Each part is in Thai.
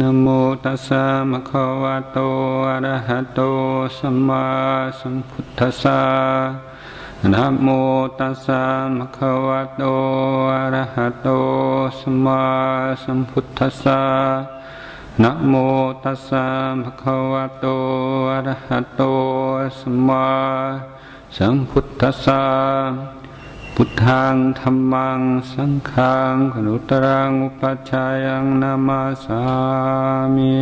นโมตัสสะมะคะวะโตอะระหะโตสัมมาสัมพุทธัสสะนะโมตัสสะมะคะวะโตอะระหะโตสัมมาสัมพุทธัสสะนะโมตัสสะภะคะวะโตอะระหะโตสัมมาสัมพุทธัสสะ พุทธังธรรมังสังฆังขนุตรังอุปัชฌายังนามาสามิ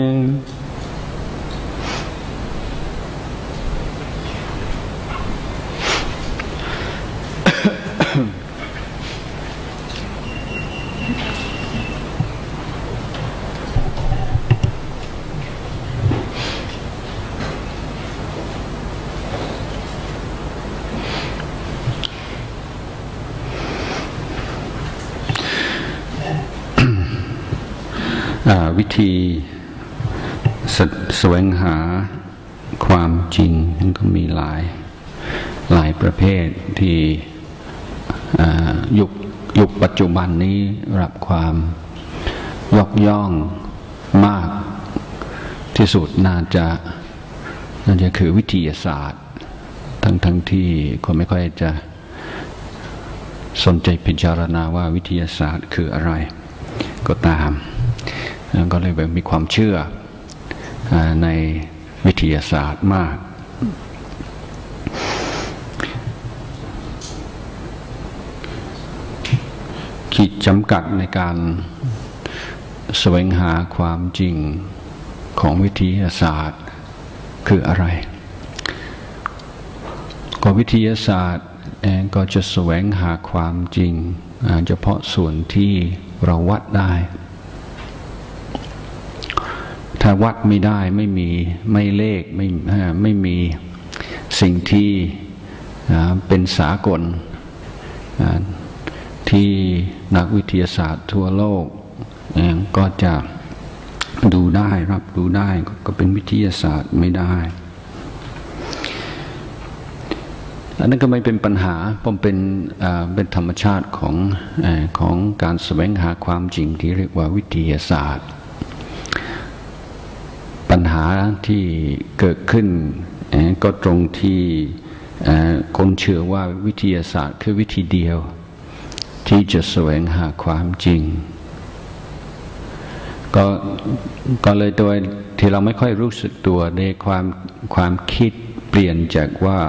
วิธีสแสวงหาความจริงมันก็มีหลายหลายประเภทที่ยุคยุคปัจจุบันนี้รับความยกย่องมากที่สุดน่าจะน่าจะคือวิทยาศาสตร์ ทั้งทั้งที่คนไม่ค่อยจะสนใจพิจารณาว่าวิทยาศาสตร์คืออะไรก็ตาม ก็เลยแบบมีความเชื่อในวิทยาศาสตร์มาก ขีดจำกัดในการแสวงหาความจริงของวิทยาศาสตร์คืออะไร ก็วิทยาศาสตร์ก็จะแสวงหาความจริงเฉพาะส่วนที่เราวัดได้ ถ้าวัดไม่ได้ไม่มีไม่เลขไม่ไม่มีสิ่งที่เป็นสากลที่นักวิทยาศาสตร์ทั่วโลกก็จะดูได้รับดูได้ก็เป็นวิทยาศาสตร์ไม่ได้อันนั้นก็ไม่เป็นปัญหาผมเป็นเป็นธรรมชาติของของการแสวงหาความจริงที่เรียกว่าวิทยาศาสตร์ ญหาที่เกิดขึ้นก็ตรงที่คนเชื่อว่าวิทยาศาสตร์คือวิธีเดียว ที่จะแสวงหาความจริง ก็ก็เลยโดยที่เราไม่ค่อยรู้สึกตัวในความความคิดเปลี่ยนจากว่า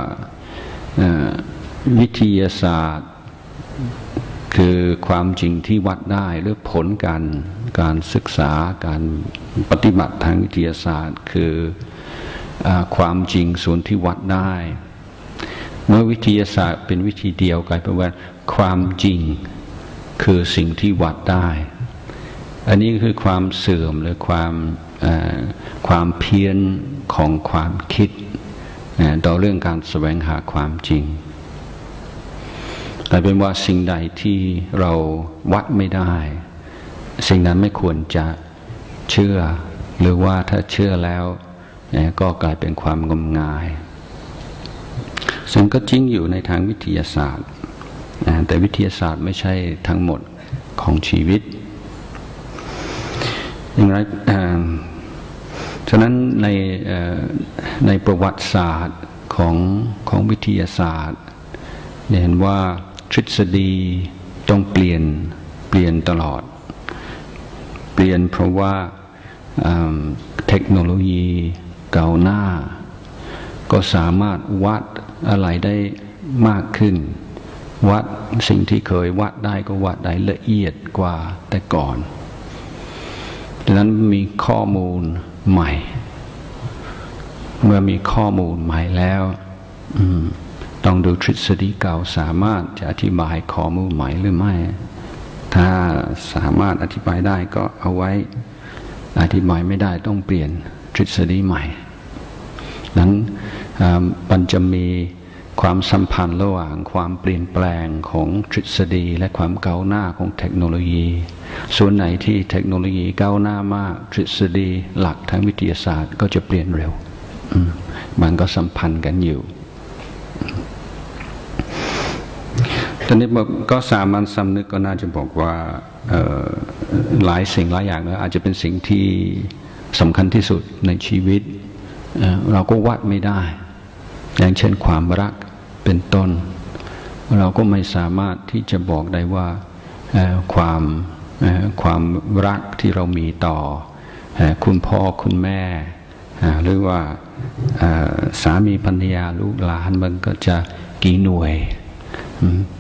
วิทยาศาสตร์ คือความจริงที่วัดได้หรือผลการการศึกษาการปฏิบัติทางวิทยาศาสตร์ คืออความจริงส่วนที่วัดได้ เมื่อวิทยาศาสตร์เป็นวิธีเดียวกลายเป็นว่าความจริงคือสิ่งที่วัดได้ อันนี้คือความเสื่อมหรือความความเพี้ยนของความคิดต่อเรื่องการแสวงหาความจริง กลายเป็นว่าสิ่งใดที่เราวัดไม่ได้ สิ่งนั้นไม่ควรจะเชื่อ หรือว่าถ้าเชื่อแล้วก็กลายเป็นความงมงาย ซึ่งก็จริงอยู่ในทางวิทยาศาสตร์แต่วิทยาศาสตร์ไม่ใช่ทั้งหมดของชีวิตอย่างไรฉะนั้นในในประวัติศาสตร์ของของวิทยาศาสตร์เห็นว่า ทฤษฎีต้องเปลี่ยนเปลี่ยนตลอด เปลี่ยนเพราะว่าเทคโนโลยีเก่าหน้า ก็สามารถวัดอะไรได้มากขึ้น วัดสิ่งที่เคยวัดได้ก็วัดได้ละเอียดกว่าแต่ก่อนดังนั้นมีข้อมูลใหม่ เมื่อมีข้อมูลใหม่แล้ว อืม ต้องดูทฤษฎีเก่าสามารถจะอธิบายข้อมูลใหม่หรือไม่ ถ้าสามารถอธิบายได้ก็เอาไว้ อธิบายไม่ได้ต้องเปลี่ยนทฤษฎีใหม่นั้นมันจะมีความสัมพันธ์ระหว่างความเปลี่ยนแปลงของทฤษฎีและความก้าวหน้าของเทคโนโลยี ส่วนไหนที่เทคโนโลยีก้าวหน้ามาก ทฤษฎีหลักทางวิทยาศาสตร์ก็จะเปลี่ยนเร็ว มันก็สัมพันธ์กันอยู่ ตอนนี้ก็สามัญสำนึกก็น่าจะบอกว่าหลายสิ่งหลายอย่างนะอาจจะเป็นสิ่งที่สำคัญที่สุดในชีวิต เราก็วัดไม่ได้ อย่างเช่นความรักเป็นต้น เราก็ไม่สามารถที่จะบอกได้ว่าความความรักที่เรามีต่อคุณพ่อคุณแม่ หรือว่าสามีภรรยาลูกหลานมันก็จะกี่หน่วย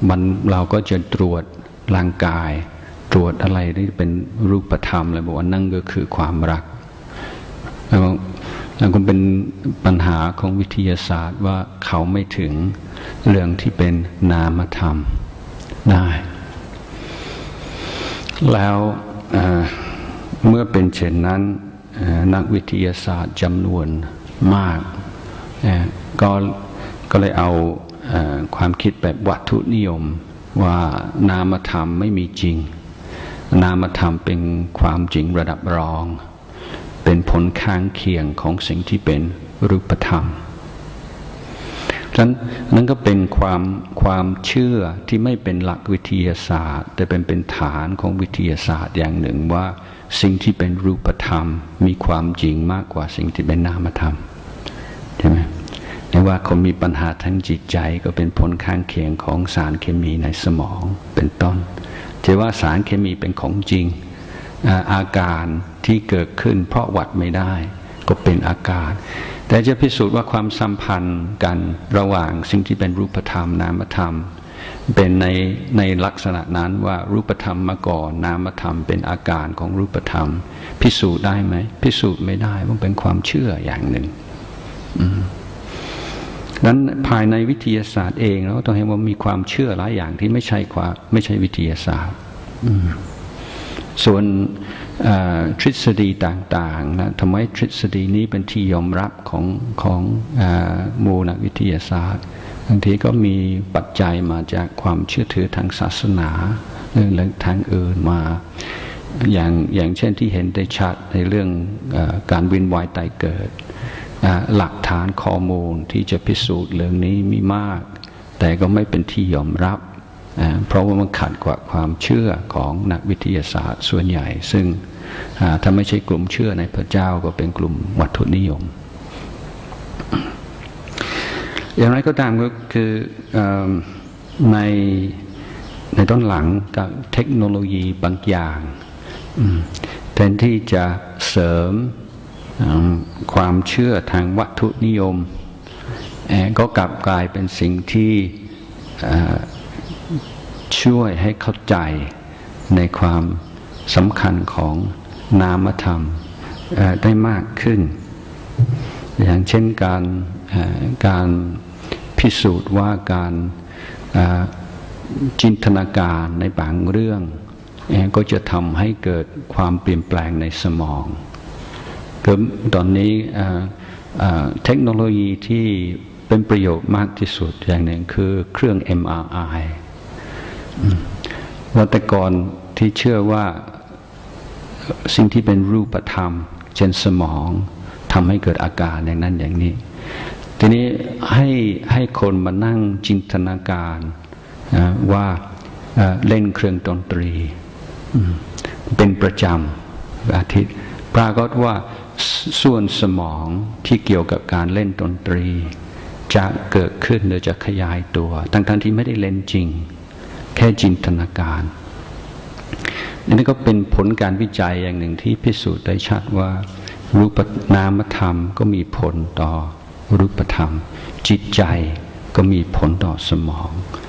มันเราก็จะตรวจร่างกาย ตรวจอะไรที่เป็นรูปธรรมเลยบอกว่านั่นก็คือความรัก แล้วแล้วก็เป็นปัญหาของวิทยาศาสตร์ว่าเขาไม่ถึงเรื่องที่เป็นนามธรรมได้ แล้วเมื่อเป็นเช่นนั้นนักวิทยาศาสตร์จำนวนมาก ก็ก็เลยเอา ความคิดแบบวัตถุนิยมว่านามธรรมไม่มีจริง นามธรรมเป็นความจริงระดับรอง เป็นผลข้างเคียงของสิ่งที่เป็นรูปธรรมฉะนั้นนั่นก็เป็นความความเชื่อที่ไม่เป็นหลักวิทยาศาสตร์ แต่เป็นเป็นฐานของวิทยาศาสตร์อย่างหนึ่งว่า สิ่งที่เป็นรูปธรรม มีความจริงมากกว่าสิ่งที่เป็นนามธรรมใช่ไหม ในว่าเขามีปัญหาทางจิตใจก็เป็นผลข้างเคียงของสารเคมีในสมองเป็นต้นจะว่าสารเคมีเป็นของจริง อาการที่เกิดขึ้น เพราะวัดไม่ได้ ก็เป็นอาการ แต่จะพิสูจน์ว่าความสัมพันธ์กันระหว่างสิ่งที่เป็นรูปธรรมนามธรรม เป็นในในลักษณะนั้นว่ารูปธรรมมาก่อนนามธรรม เป็นอาการของรูปธรรม พิสูจน์ได้ไหมพิสูจน์ไม่ได้มันเป็นความเชื่ออย่างหนึ่งอืม นั้นภายในวิทยาศาสตร์เองเราต้องเห็นว่ามีความเชื่อหลายอย่างที่ไม่ใช่ความไม่ใช่วิทยาศาสตร์ส่วนทฤษฎีต่างๆนะทำไมทฤษฎีนี้เป็นที่ยอมรับของของมูนักวิทยาศาสตร์บางทีก็มีปัจจัยมาจากความเชื่อถือทางศาสนาเรื่องทางอื่นมา อย่างอย่างเช่นที่เห็นได้ชัดในเรื่องอการวินวายตายเกิด หลักฐานข้อมูลที่จะพิสูจน์เรื่องนี้มีมาก แต่ก็ไม่เป็นที่ยอมรับ เพราะว่ามันขัดกับความเชื่อของนักวิทยาศาสตร์ส่วนใหญ่ ซึ่งถ้าไม่ใช่กลุ่มเชื่อในพระเจ้าก็เป็นกลุ่มวัตถุนิยม อย่างไรก็ตามก็คือในในต้นหลังกับเทคโนโลยีบางอย่างแทนที่จะเสริม ความเชื่อทางวัตถุนิยม ก็กลับกลายเป็นสิ่งที่ช่วยให้เข้าใจในความสำคัญของนามธรรมได้มากขึ้น อย่างเช่นการการพิสูจน์ว่าการจินตนาการในบางเรื่อง ก็จะทำให้เกิดความเปลี่ยนแปลงในสมอง คือตอนนี้เทคโนโลยีที่เป็นประโยชน์มากที่สุดอย่างหนึ่งคือเครื่อง MRI ว่าแต่ก่อนที่เชื่อว่าสิ่งที่เป็นรูปธรรม เช่นสมองทำให้เกิดอาการอย่างนั้นอย่างนี้ ทีนี้ให้ให้คนมานั่งจินตนาการว่าเล่นเครื่องดนตรี เป็นประจำอาทิตย์ ปรากฏว่า ส่วนสมองที่เกี่ยวกับการเล่นดนตรี จะเกิดขึ้นหรือจะขยายตัว ทั้งทั้งที่ไม่ได้เล่นจริง แค่จินตนาการนี่ก็เป็นผลการวิจัยอย่างหนึ่งที่พิสูจน์ได้ชัดว่า รูปนามธรรมก็มีผลต่อรูปธรรม จิตใจก็มีผลต่อสมอง